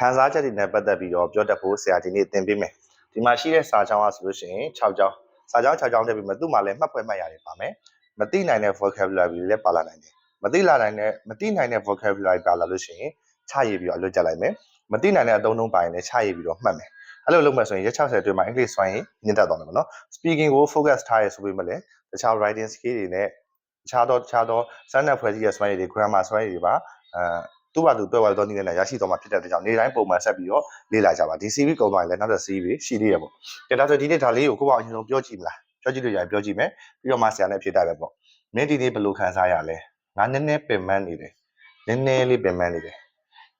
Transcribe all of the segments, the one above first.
ခံစားချက်တွေနဲ့ပတ်သက်ပြီးတော့ပြောတတ်ဖို့ဆရာဒီနေ့သင်ပေးမယ်ဒီမှာရှိတဲ့စာကြောင်းကဆိုလို့ရှိရင်6ကြောင်းစာကြောင်း6ကြောင်းတက်ပြီးမှသူ့မှာလည်းမှတ်ဖွဲ့မှတ်ရတယ်ပါမယ်မသိနိုင်တဲ့ vocabulary တွေလည်းပါလာနိုင်တယ်မသိလာနိုင်တဲ့မသိနိုင်တဲ့ vocabulary ပါလာလို့ရှိရင်ချရေးပြီးတော့အလွတ်ကြလိုက်မယ်မသိနိုင်တဲ့အသုံးအနှုန်းပါရင်လည်းချရေးပြီးတော့မှတ်မယ်အဲ့လိုလုပ်မှဆိုရင်ရက်60အတွင်းမှာအင်္ဂလိပ်စွမ်းရည်မြင့်တက်သွားမယ်ပေါ့နော် speaking ကို focus ထားရဆိုပေမဲ့လည်းတခြား writing skill တွေနဲ့တခြားသောတခြားသောစမ်းသပ်ဖွဲ့စည်းရစွမ်းရည်တွေ grammar စွမ်းရည်တွေပါအဲ သူ့ဘာသူတွေ့သွားတော့နည်းနဲ့ရရှိသွားမှာဖြစ်တဲ့အတွက်ကြောင့်နေ့တိုင်းပုံမှန်ဆက်ပြီးတော့လေ့လာကြပါဒီ CV ကုန်သွားရင်လည်းနောက်တဲ့ CV ရှိသေးရပေါ့ကဲဒါဆိုဒီနေ့ဒါလေးကိုကိုယ့်ဘာအရင်ဆုံးပြောကြည့်မလားပြောကြည့်လို့ရတယ်ပြောကြည့်မယ်ပြီးတော့မှဆရာနဲ့ဖြေတတ်ပဲပေါ့မင်းဒီနေ့ဘယ်လိုခံစားရလဲငါနည်းနည်းပင်ပန်းနေတယ်နည်းနည်းလေးပင်ပန်းနေတယ်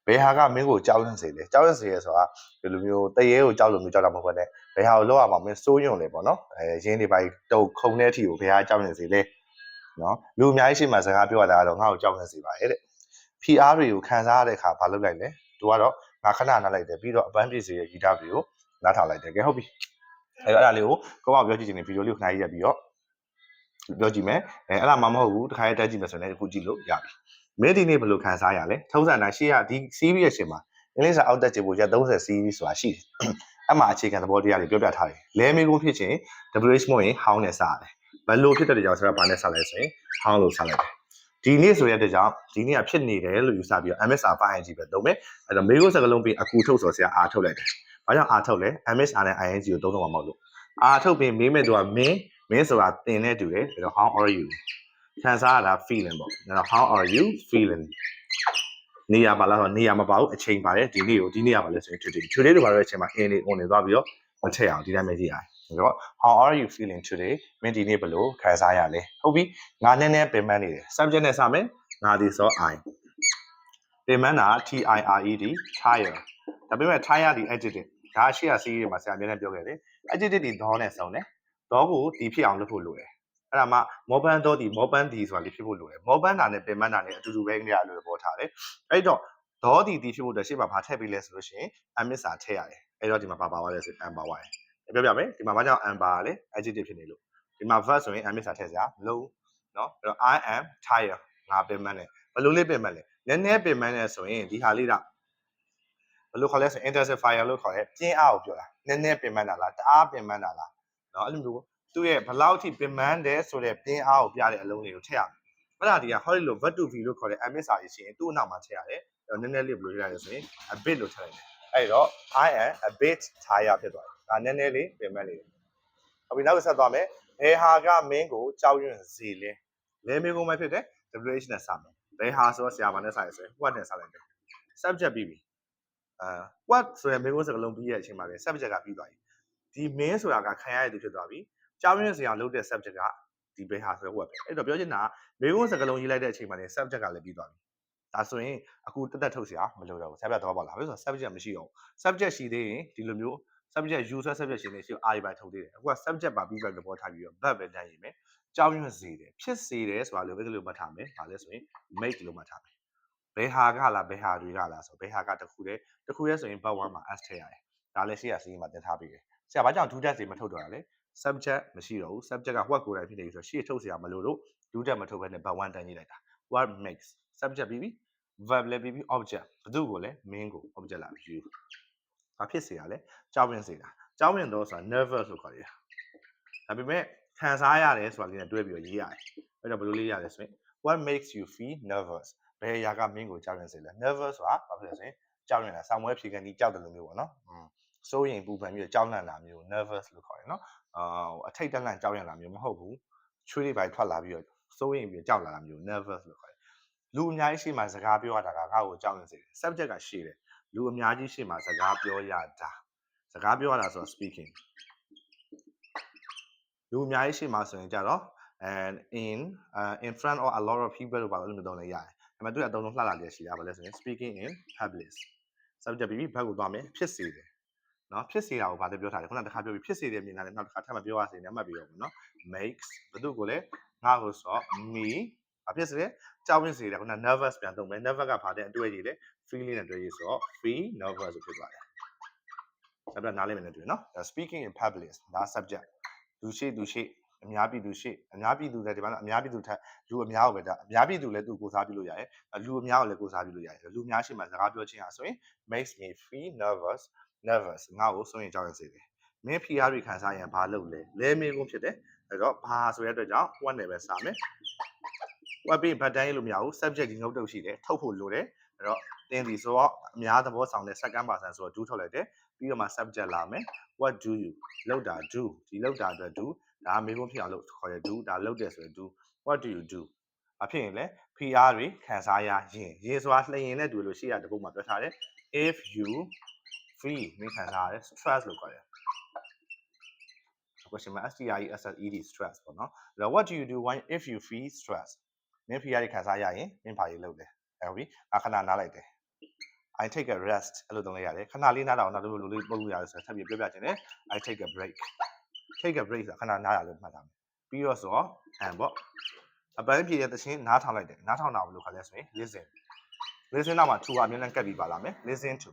ဘယ်ဟာကမင်းကိုကြောက်ရွံ့စေလဲကြောက်ရွံ့စေရဆိုတာဒီလိုမျိုးတရေကိုကြောက်လို့မျိုးကြောက်တာမဟုတ်ဘဲနဲ့ဘယ်ဟာကိုလောက်ရမှာမင်းစိုးရွံ့လေပေါ့နော်အဲရင်းတွေပါတုံခုံတဲ့အထိကိုဘယ်ဟာကြောက်ရွံ့စေလဲနော်လူအများကြီးရှိမှစကားပြောရတာကတော့ငါ့ကိုကြောက်ရွံ့စေပါရဲ့တဲ့ PR တွေကိုခံစားရတဲ့အခါဘာလုပ်လိုက်လဲသူကတော့ငါခဏနားလိုက်တယ်ပြီးတော့အပန်းပြည့်စေရဲ့ဂီတတွေကိုနားထောင်လိုက်တယ်ကဲဟုတ်ပြီအဲအဲ့ဒါလေးကိုကိုမပြောကြည့်ချင်တဲ့ဗီဒီယိုလေးကိုခဏကြီးရက်ပြီးတော့ပြောကြည့်မယ်အဲအဲ့ဒါမှမဟုတ်ဘူးတစ်ခါရေးတက်ကြည့်မယ်ဆိုရင်လည်းအခုကြည့်လို့ရပြီမင်းဒီနေ့ဘယ်လိုခံစားရလဲထုံးစံတိုင်းရှေ့ကဒီ series ရဲ့ရှင်မှာအင်္ဂလိပ်စာအောက်တက်ချင်ဖို့ရ30 series ဆိုတာရှိတယ်အဲ့မှာအခြေခံသဘောတရားတွေပြောပြထားတယ်လဲမေကုန်းဖြစ်ချင်း WH မို့ရင် how နဲ့စရတယ်ဘယ်လိုဖြစ်တဲ့ကြောင်ဆိုတော့ဘာနဲ့စလဲဆိုရင် how လို့စလိုက်တယ် ဒီနေ့ဆိုရတဲ့ကြောင့်ဒီနေ့ကဖြစ်နေတယ်လို့ယူဆပြီးတော့ MSR ပိုင်း ING ပဲသုံးမယ်အဲ့တော့မေကုန်းစကားလုံးပြီးအကူထုတ်ဆိုဆရာအာထုတ်လိုက်တယ်ဘာကြောင့်အာထုတ်လဲ MSR နဲ့ ING ကိုသုံးတော့မှာမဟုတ်လို့အာထုတ်ပြီးမေးမဲ့သူကမင်းမင်းဆိုတာသင်နဲ့တူတယ်အဲ့တော့ how are you ခံစားရတာ feeling ပေါ့အဲ့တော့ how are you feeling နေရာပါလားဆိုတော့နေရာမပါဘူးအချိန်ပါတယ်ဒီနေ့ကိုဒီနေ့ရပါလဲဆိုရင် today today တို့ပါတော့အချိန်မှာ in နေ on နေသွားပြီးတော့မထည့်အောင်ဒီတိုင်းပဲကြည့်ရတယ် ဆိုတော့ how are you feeling today မင်းဒီနေ့ဘယ်လိုခံစားရလဲဟုတ်ပြီငါနည်းနည်းပင်ပန်းနေတယ် subject နဲ့စမယ်ငါဒီဆို I ပင်ပန်းတာ T I R E D tire ဒါပေမဲ့ tire ဒီ adjective ဒါရှေ့ကစီးရီမှာဆရာအများနဲ့ပြောခဲ့တယ် adjective ဒီဒေါနဲ့စုံတယ်ဒေါကိုဒီဖြစ်အောင်လုပ်ဖို့လိုတယ်အဲ့ဒါမှမောပန်းတော့ဒီမောပန်းဒီဆိုတာလေးဖြစ်ဖို့လိုတယ်မောပန်းတာနဲ့ပင်ပန်းတာနဲ့အတူတူပဲကြရလို့သဘောထားတယ်အဲ့တော့ဒေါဒီဒီဖြစ်ဖို့အတွက်ရှေ့မှာဘာထည့်ပေးလဲဆိုလို့ရှိရင် amis စာထည့်ရတယ်အဲ့တော့ဒီမှာဘာပါသွားလဲဆို am ပါသွားတယ် ပြောပြမယ်ဒီမှာဘာကြောင့် am ပါလဲ adjective ဖြစ်နေလို့ဒီမှာ verb ဆိုရင် amis စာထည့်စရာမလိုเนาะအဲ့တော့ i am tired ငါပင်ပန်းတယ်ဘယ်လိုလေးပင်ပန်းလဲနည်းနည်းပင်ပန်းတယ်ဆိုရင်ဒီဟာလေးတော့ဘယ်လိုခေါ်လဲဆို intensifier လို့ခေါ်တယ်ပြင်းအားကိုပြောတာနည်းနည်းပင်ပန်းတာလားတအားပင်ပန်းတာလားเนาะအဲ့လိုမျိုးသူ့ရဲ့ဘလောက်ထိပင်ပန်းတယ်ဆိုတဲ့ပြင်းအားကိုပြတဲ့အလုံးလေးကိုထည့်ရမယ်အဲ့ဒါဒီကဟောဒီလို verb to be လို့ခေါ်တဲ့ amis စာရေးရှင်သူ့အနောက်မှာထည့်ရတယ်အဲ့တော့နည်းနည်းလေးဘယ်လိုထည့်ရလဲဆိုရင် a bit လို့ထည့်လိုက်တယ်အဲ့တော့ I am a bit tired ဖြစ်သွားတယ် ဒါနည်းနည်းလေးပင်ပန်းနေတယ်ဟုတ်ပြီနောက်ဆက်သွားမယ်ဘယ်ဟာကမင်းကိုကြောက်ရွံ့စေလဲလဲမင်းကိုမဖြစ်တဲ့ WH နဲ့စမယ်ဘယ်ဟာဆိုတော့ဆရာမနဲ့ဆိုင်ဆိုရင် what နဲ့စလိုက်တယ် subject ပြီးပြီအာ what ဆိုရင်မင်းကိုစကားလုံးပြီးရဲ့အချိန်မှာပဲ subject ကပြီးသွားပြီဒီမင်းဆိုတာကခံရတဲ့သူဖြစ်သွားပြီကြောက်ရွံ့စရာလုပ်တဲ့ subject ကဒီဘယ်ဟာဆိုတော့ what ပဲအဲ့တော့ပြောချင်တာမင်းကိုစကားလုံးရေးလိုက်တဲ့အချိန်မှာလည်း subject ကလည်းပြီးသွားပြီဒါဆိုရင်အခုတက်တက်ထုတ်စရာမလိုတော့ဘူး subject တော့ပါလားဘာလို့ဆိုတော့ subject မရှိတော့ဘူး subject ရှိသေးရင်ဒီလိုမျိုး subject user subject ရှင်နေရှိအာရီပါထုတ်သေးတယ်အခုက subject ပါပြီးတော့သဘောထားပြီးတော့ verb ပဲတန်းရင်မယ်ကြောင်းရွံ့စေတယ်ဖြစ်စေတယ်ဆိုတာလိုပဲလို့မှတ်ထားမယ်ဒါလည်းဆိုရင် make လို့မှတ်ထားမယ်ဘယ်ဟာကလားဘယ်ဟာတွေကလားဆိုဘယ်ဟာကတခုတည်းတခုတည်းဆိုရင် part 1မှာ s ထည့်ရတယ်ဒါလည်းရှေ့ရစီးမှာတင်ထားပြီးတယ်ဆရာဘာကြောင့် do that တွေမထုတ်တော့တာလဲ subject မရှိတော့ဘူး subject က what ကိုယ်တိုင်ဖြစ်နေပြီဆိုတော့ရှေ့ထုတ်စရာမလိုလို့ do that မထုတ်ဘဲနဲ့ part 1တန်းကြီးလိုက်တာ what makes subject ပြီးပြီ verb လည်းပြီးပြီ object ဘယ်သူ့ကိုလဲ main ကို object လာပြီ you ဘာဖြစ်စေရလဲကြောက်ဝင်စေတာကြောက်ဝင်တော့ဆိုတာ nervous လို့ခေါ်ရတာဒါပေမဲ့ခံစားရတယ်ဆိုတာလေးနဲ့တွဲပြီးတော့ရေးရတယ်အဲ့တော့ဘယ်လိုလေးရလဲဆိုရင် what makes you feel nervous ဘယ်အရာကမင်းကိုကြောက်ရွံ့စေလဲ nervous ဆိုတာဘာဖြစ်လဲဆိုရင်ကြောက်ရွံ့တာဆောင်းဝဲဖြေကန်ဒီကြောက်တယ်လို့မျိုးပေါ့နော်อืมစိုးရင်ပူပန်ပြီးတော့ကြောက်လန့်တာမျိုး nervous လို့ခေါ်တယ်နော်အာအထိတ်တက်လန့်ကြောက်ရွံ့တာမျိုးမဟုတ်ဘူးချွေးလေးပိုင်းထွက်လာပြီးတော့စိုးရင်ပြီးကြောက်လာတာမျိုး nervous လို့ခေါ်တယ်လူအများကြီးရှိမှစကားပြောရတာကငါ့ကိုကြောက်ရွံ့စေတယ် subject ကရှိတယ် လူအများကြီးရှိမှစကားပြောရတာစကားပြောရတာဆိုတော့ speaking လူအများကြီးရှိမှဆိုရင်ကြတော့ and in uh, in front of a lot of people လို့ပါလို့မျိုးသုံးလိုက်ရတယ်။ဒါပေမဲ့သူကအတုံးလုံးလှလာလေးရှိတာဘာလဲဆိုရင် speaking in public subject ပြီးဘက်ကိုသွားမယ်ဖြစ်စေတယ်။နော်ဖြစ်စေတာကိုဗာလည်းပြောထားတယ်ခုနကတစ်ခါပြောပြီးဖြစ်စေတယ်မြင်တာလည်းနောက်တစ်ခါထပ်မပြောရစေနဲ့အမှတ်ပြီးတော့နော် makes ဘယ်သူကိုလဲငါ့ကိုဆို me ဘာဖြစ်စေလဲကြောက်ဝင်စေတယ်ခုန nervous ပြန်သုံးမယ် nervous ကဗာတဲ့အတွေ့အကြုံလေ feeling နဲ့တွေ့ရဆိုတော့ feel nervous လို့ဖြစ်သွားတယ်။ဒါပြနားလည်မယ်နဲ့တွေ့နော် speaking in public ဒါ subject လူရှိသူရှိအများပြည်သူရှိအများပြည်သူလည်းဒီမှာနော်အများပြည်သူထက်လူအများကိုပဲဒါအများပြည်သူလည်းသူကိုစားပြုလို့ရတယ်လူအများကိုလည်းကိုစားပြုလို့ရတယ်လူအများရှိမှစကားပြောချင်းဟာဆိုရင် makes me feel nervous nervous ငါ့ကိုစိုးရင်ကြောက်ရစေတယ်မင်း PR တွေခံစားရင်ဘာလုပ်လဲလဲမေးကုန်ဖြစ်တယ်အဲ့တော့ဘာဆိုတဲ့အတွက်ကြောင့် what နဲ့ပဲစမယ် what ပြီးဘတ်တန်းရေးလို့မရဘူး subject ဒီငုတ်တုတ်ရှိတယ်ထုတ်ဖို့လိုတယ် အဲ့တော့တင်ဒီဆိုတော့အများသဘောဆောင်တဲ့ second person ဆိုတော့ do ထုတ်လိုက်တယ်ပြီးတော့မှ subject လာမယ် what do you လောက်တာ do ဒီလောက်တာအတွက် do ဒါမေးခွန်းဖြစ်အောင်လို့ခေါ်ရ do ဒါလောက်တယ်ဆိုရင် do what do you do အဖြစ်ရင်လေ PR တွေခံစားရရင်ရင်ဆိုတာလျင်နဲ့တွေ့လို့ရှိရတဲ့ပုံမှာပြောထားတယ် if you free မင်းခံစားရတယ် stress လို့ခေါ်တယ် question မှာ STRE stress ပေါ့နော်အဲ့တော့ what do you do when if you feel stress မင်း PR တွေခံစားရရင်မင်းဘာတွေလုပ်လဲ ဟုတ်ပြီအခဏနားလိုက်တယ် I take a rest အဲ့လိုသုံးလိုက်ရတယ်ခဏလေးနားတော့နောက်လိုလိုလေးပုတ်လို့ရတယ်ဆိုတော့ထပ်ပြီးပြောပြချင်တယ် I take a break take a break ဆိုတာခဏနားရလို့မှတ်ထားမယ်ပြီးတော့ဆိုတော့ and ပေါ့အပန်းပြေတဲ့သချင်းနားထောင်လိုက်တယ်နားထောင်တာဘယ်လိုခါလဲဆိုရင် listen listen တော့မှ to ကအမြဲတမ်းကပ်ပြီးပါလာမယ် listen to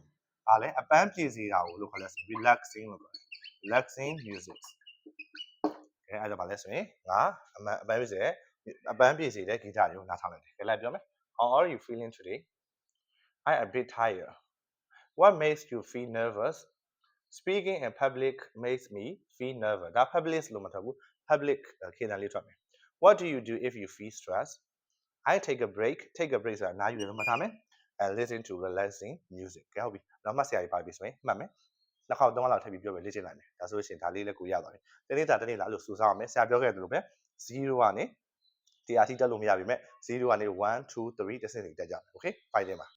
ဒါလည်းအပန်းပြေစေတာကိုလို့ခါလဲဆိုရင် relaxing လို့ခေါ်တယ် relaxing music ကဲအဲ့ဒါပါလဲဆိုရင်ငါအမှန်အပန်းပြေစေတဲ့အပန်းပြေစေတဲ့ဂီတတွေကိုနားထောင်လိုက်တယ်ကြည့်လိုက်ပြောမယ် how are you feeling today I am a bit tired. What makes you feel nervous? Speaking in public makes me feel nervous. ဒါ public လို့မထားဘူး public ခေတ္တလေးထွက်မယ် What do you do if you feel stressed? I take a break. Take a break ဆိုတာနားယူရလို့မထားမယ် and listen to relaxing music ကဲဟုတ်ပြီနောက်မှဆရာကြီးပါပြီဆိုရင်မှတ်မယ်နှစ်ခေါက်သုံးခေါက်လောက်ထပ်ပြီးပြောပဲလေ့ကျင့်လိုက်မယ်ဒါဆိုလို့ရှိရင်ဒါလေးလည်းကိုရသွားပြီတနေ့တာတနေ့လားလို့စူးစမ်းအောင်မယ်ဆရာပြောခဲ့တယ်လို့ပဲ0ကနေ တရားထိတက်လို့မရပြီမဲ့0ကနေ1 2 3တစ်စင်းစီတက်ကြမယ် okay ဖိုင်တယ်မှာ